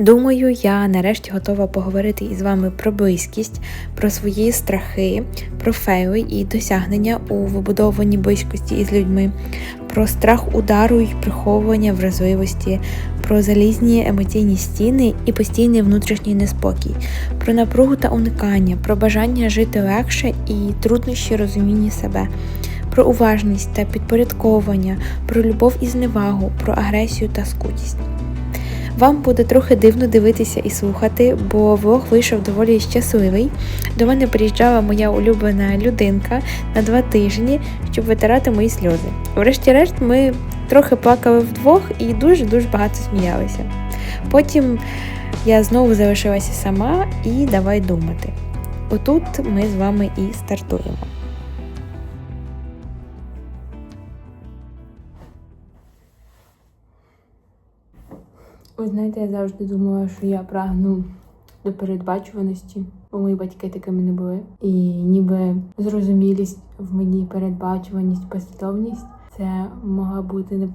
Думаю, я нарешті готова поговорити із вами про близькість, про свої страхи, про фейли і досягнення у вибудованій близькості із людьми, про страх удару і приховування вразливості, про залізні емоційні стіни і постійний внутрішній неспокій, про напругу та уникання, про бажання жити легше і труднощі розуміння себе. Про уважність та підпорядковування, про любов і зневагу, про агресію та скутість. Вам буде трохи дивно дивитися і слухати, бо влог вийшов доволі щасливий. До мене приїжджала моя улюблена людинка на два тижні, щоб витирати мої сльози. Врешті-решт, ми трохи плакали вдвох і дуже-дуже багато сміялися. Потім я знову залишилася сама і давай думати. Отут ми з вами і стартуємо. Ви знаєте, я завжди думала, що я прагну до передбачуваності, бо мої батьки такими не були. І ніби зрозумілість в мені, передбачуваність, послідовність це могла бути не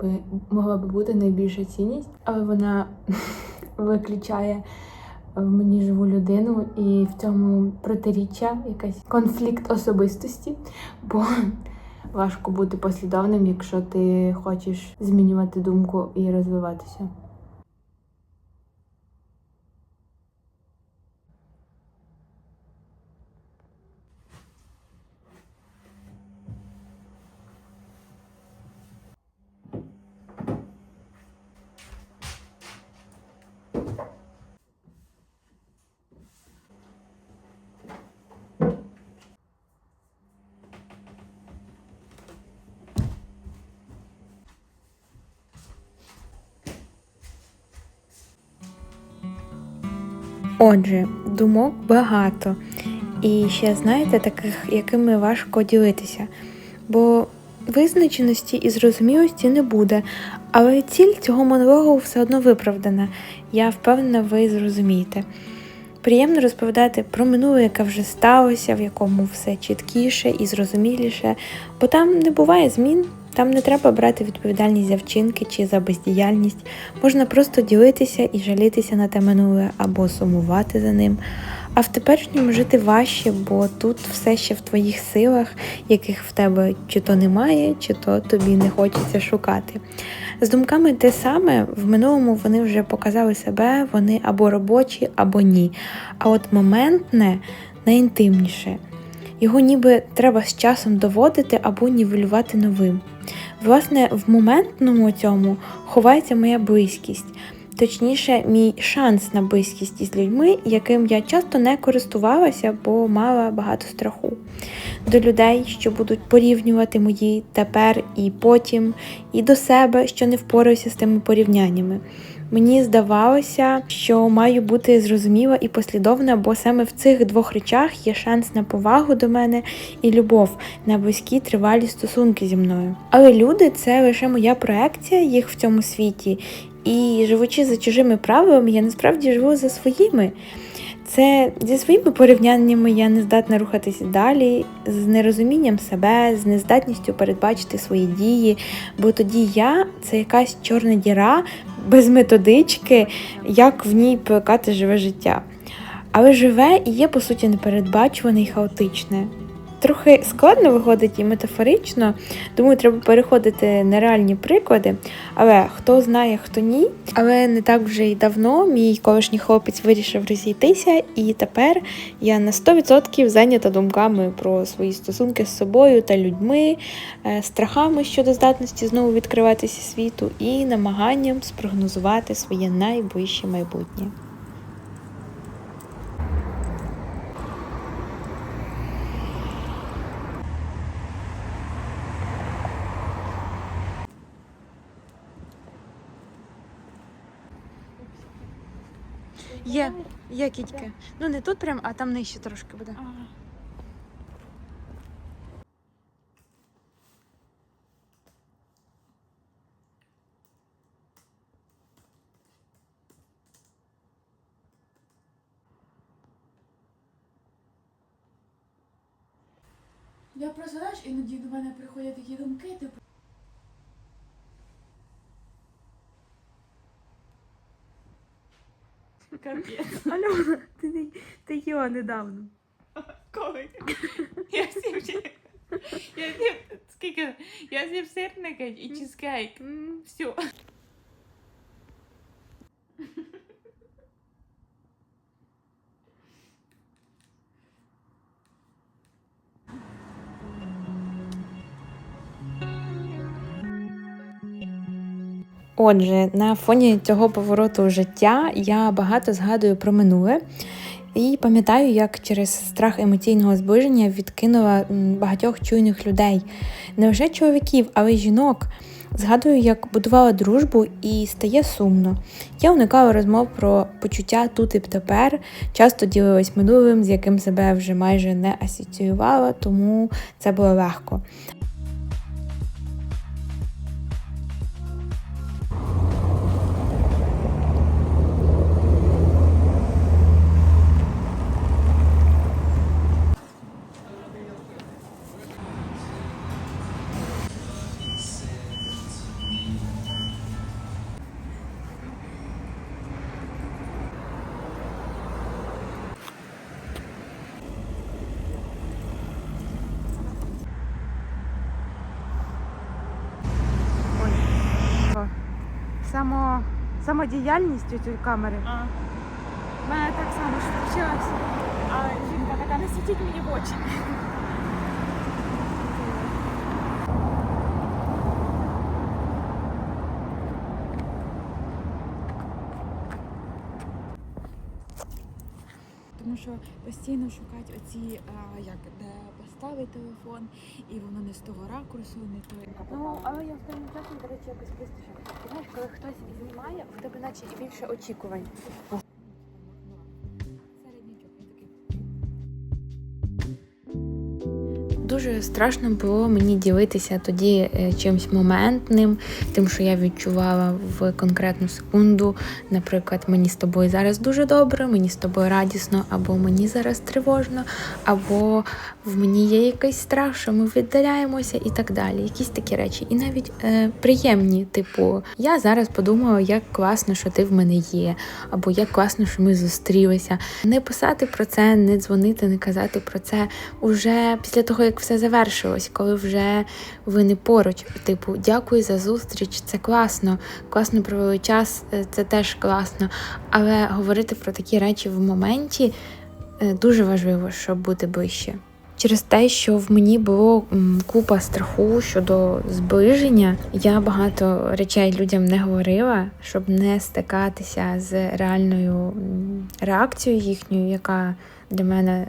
могла би бути найбільша цінність, але вона виключає в мені живу людину, і в цьому протиріччя якась конфлікт особистості, бо важко бути послідовним, якщо ти хочеш змінювати думку і розвиватися. Отже, думок багато. І ще, знаєте, таких, якими важко ділитися. Бо визначеності і зрозумілості не буде, але ціль цього монологу все одно виправдана. Я впевнена, ви зрозумієте. Приємно розповідати про минуле, яке вже сталося, в якому все чіткіше і зрозуміліше, бо там не буває змін. Там не треба брати відповідальність за вчинки чи за бездіяльність. Можна просто ділитися і жалітися на те минуле або сумувати за ним. А в теперішньому жити важче, бо тут все ще в твоїх силах, яких в тебе чи то немає, чи то тобі не хочеться шукати. З думками те саме, в минулому вони вже показали себе, вони або робочі, або ні. А от моментне найінтимніше. Його ніби треба з часом доводити або нівелювати новим. Власне, в моментному цьому ховається моя близькість, точніше, мій шанс на близькість із людьми, яким я часто не користувалася, бо мала багато страху. До людей, що будуть порівнювати мої тепер і потім, і до себе, що не впораюся з тими порівняннями. Мені здавалося, що маю бути зрозуміла і послідовна, бо саме в цих двох речах є шанс на повагу до мене і любов на близькі тривалі стосунки зі мною. Але люди це лише моя проекція їх в цьому світі, і живучи за чужими правилами, я насправді живу за своїми. Це зі своїми порівняннями я не здатна рухатися далі, з нерозумінням себе, з нездатністю передбачити свої дії, бо тоді я це якась чорна діра без методички, як в ній плекати живе життя. Але живе і є, по суті, непередбачуване і хаотичне. Трохи складно виходить і метафорично, тому треба переходити на реальні приклади. Але хто знає, хто ні. Але не так вже й давно мій колишній хлопець вирішив розійтися, і тепер я на 100% зайнята думками про свої стосунки з собою та людьми, е, страхами щодо здатності знову відкриватися світу і намаганням спрогнозувати своє найближче майбутнє. Є, є кітьки. Ну не тут прям, а там нижче трошки буде. Я просто знаєш, іноді до мене приходять такі думки, типу. Капець. Альона, ти, не- ти їла недавно. Коли? Я з'їв ще- Я з'їв скільки? Я з'їв сирники і чизкейк. Все. Отже, на фоні цього повороту життя я багато згадую про минуле і пам'ятаю, як через страх емоційного зближення відкинула багатьох чуйних людей, не лише чоловіків, але й жінок. Згадую, як будувала дружбу і стає сумно. Я уникала розмов про почуття тут і тепер, часто ділилась минулим, з яким себе вже майже не асоціювала, тому це було легко. Само, самодіяльність цієї камери. А. У мене так само включилось. А жінка така, не світіть мені в очі. Тому що постійно шукати оці, а, як де поставити телефон, і воно не з того ракурсу, не той. Ну, але я останнім часом, до речі, якось пристіше. Знаєш, коли хтось знімає, в тебе наче більше очікувань. Дуже страшно було мені ділитися тоді е, чимось моментним, тим, що я відчувала в конкретну секунду. Наприклад, мені з тобою зараз дуже добре, мені з тобою радісно, або мені зараз тривожно, або в мені є якийсь страх, що ми віддаляємося, і так далі. Якісь такі речі. І навіть е, приємні, типу, я зараз подумала, як класно, що ти в мене є, або як класно, що ми зустрілися. Не писати про це, не дзвонити, не казати про це уже після того, як все завершилось, коли вже ви не поруч. Типу, дякую за зустріч, це класно, класно провели час, е, це теж класно. Але говорити про такі речі в моменті е, дуже важливо, щоб бути ближче. Через те, що в мені було купа страху щодо зближення, я багато речей людям не говорила, щоб не стикатися з реальною реакцією їхньою, яка для мене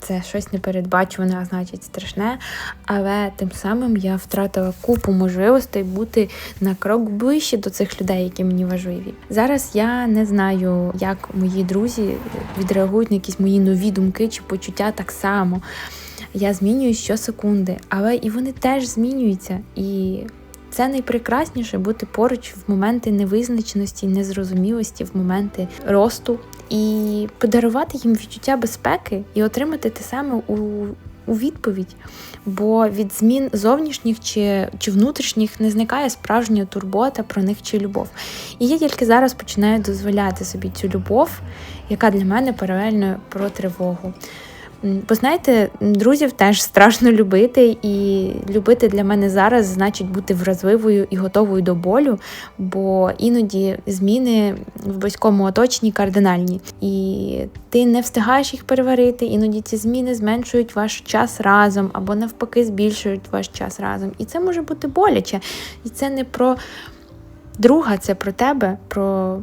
це щось непередбачуване, а значить страшне. Але тим самим я втратила купу можливостей бути на крок ближче до цих людей, які мені важливі. Зараз я не знаю, як мої друзі відреагують на якісь мої нові думки чи почуття так само. Я змінююсь щосекунди, але і вони теж змінюються. І це найпрекрасніше бути поруч в моменти невизначеності, незрозумілості, в моменти росту і подарувати їм відчуття безпеки і отримати те саме у, у відповідь. Бо від змін зовнішніх чи, чи внутрішніх не зникає справжня турбота про них чи любов. І я тільки зараз починаю дозволяти собі цю любов, яка для мене паралельно про тривогу. Бо знаєте, друзів теж страшно любити, і любити для мене зараз значить бути вразливою і готовою до болю, бо іноді зміни в близькому оточенні кардинальні, і ти не встигаєш їх переварити. Іноді ці зміни зменшують ваш час разом або навпаки збільшують ваш час разом. І це може бути боляче. І це не про друга, це про тебе, про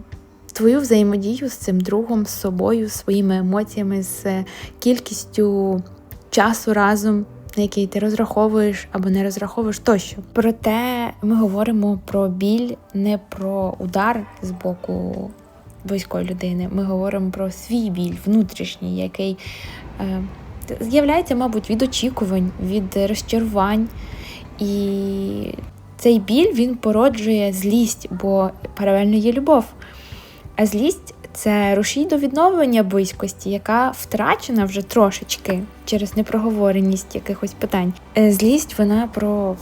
твою взаємодію з цим другом, з собою, своїми емоціями, з е, кількістю часу разом, на який ти розраховуєш або не розраховуєш тощо. Проте ми говоримо про біль, не про удар з боку близької людини. Ми говоримо про свій біль внутрішній, який е, з'являється, мабуть, від очікувань, від розчарувань. І цей біль він породжує злість, бо паралельно є любов. А злість це рушій до відновлення близькості, яка втрачена вже трошечки через непроговореність якихось питань. Е, Злість вона про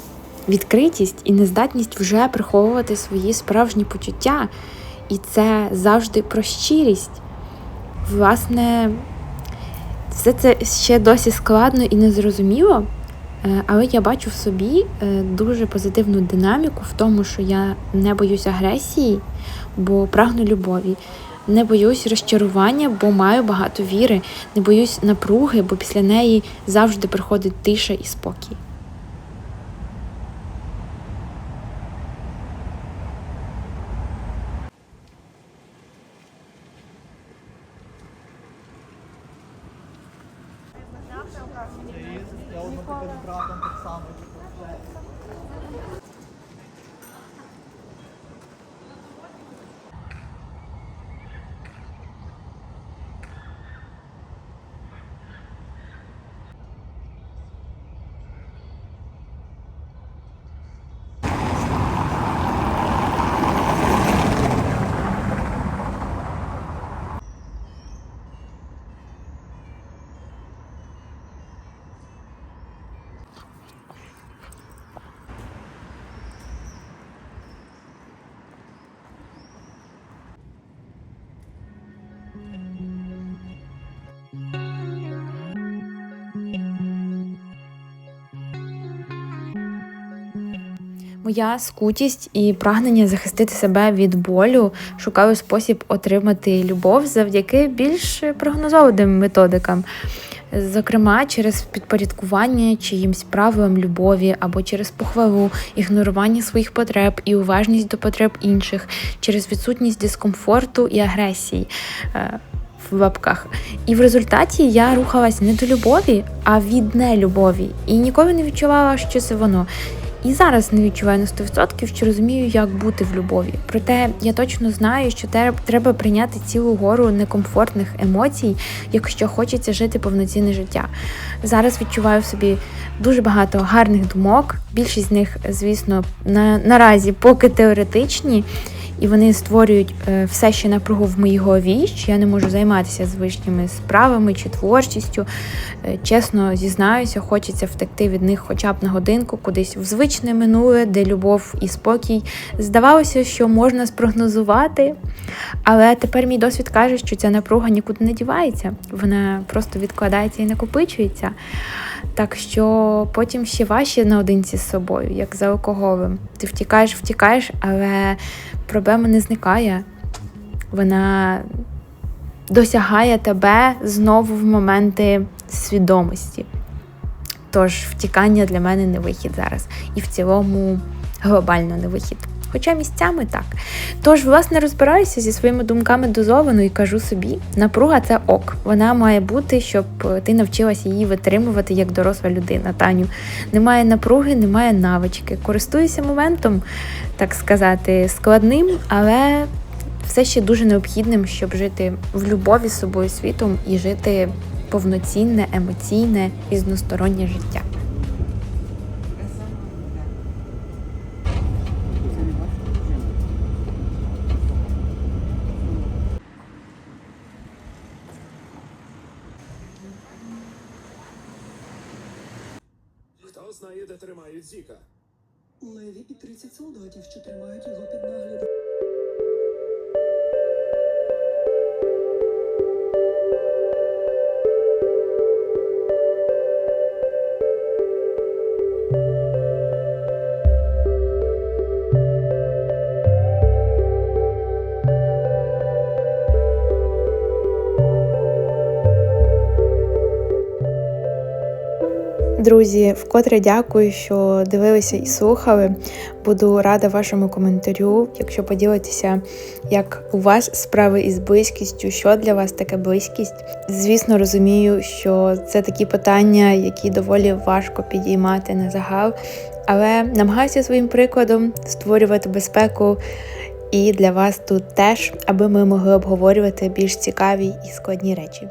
відкритість і нездатність вже приховувати свої справжні почуття. І це завжди про щирість. Власне, все це ще досі складно і незрозуміло, е, але я бачу в собі е, дуже позитивну динаміку в тому, що я не боюсь агресії, бо прагну любові. Не боюсь розчарування, бо маю багато віри, не боюсь напруги, бо після неї завжди приходить тиша і спокій. Моя скутість і прагнення захистити себе від болю шукаю спосіб отримати любов завдяки більш прогнозованим методикам. Зокрема, через підпорядкування чиїмсь правилам любові або через похвалу, ігнорування своїх потреб і уважність до потреб інших, через відсутність дискомфорту і агресії. е, В лапках. І в результаті я рухалась не до любові, а від нелюбові. І ніколи не відчувала, що це воно. І зараз не відчуваю на 100%, що розумію, як бути в любові. Проте я точно знаю, що треба прийняти цілу гору некомфортних емоцій, якщо хочеться жити повноцінне життя. Зараз відчуваю в собі дуже багато гарних думок. Більшість з них, звісно, на, наразі поки теоретичні. І вони створюють е, все ще напругу в моїй голові, що я не можу займатися звичними справами чи творчістю. Е, Чесно зізнаюся, хочеться втекти від них хоча б на годинку, кудись в звичне минуле, де любов і спокій. Здавалося, що можна спрогнозувати, але тепер мій досвід каже, що ця напруга нікуди не дівається, вона просто відкладається і накопичується. Так що потім ще важче наодинці з собою, як за алкоголем. Ти втікаєш, втікаєш, але проблема не зникає. Вона досягає тебе знову в моменти свідомості. Тож втікання для мене не вихід зараз. І в цілому глобально не вихід. Хоча місцями так. Тож, власне, розбираюся зі своїми думками дозовано і кажу собі: напруга це ок. Вона має бути, щоб ти навчилася її витримувати як доросла людина. Таню, немає напруги, немає навички. Користуюся моментом, так сказати, складним, але все ще дуже необхідним, щоб жити в любові з собою світом і жити повноцінне, емоційне, різностороннє життя. Друзі, вкотре дякую, що дивилися і слухали. Буду рада вашому коментарю, якщо поділитеся, як у вас справи із близькістю, що для вас таке близькість. Звісно, розумію, що це такі питання, які доволі важко підіймати на загал, але намагаюся своїм прикладом створювати безпеку і для вас тут теж, аби ми могли обговорювати більш цікаві і складні речі.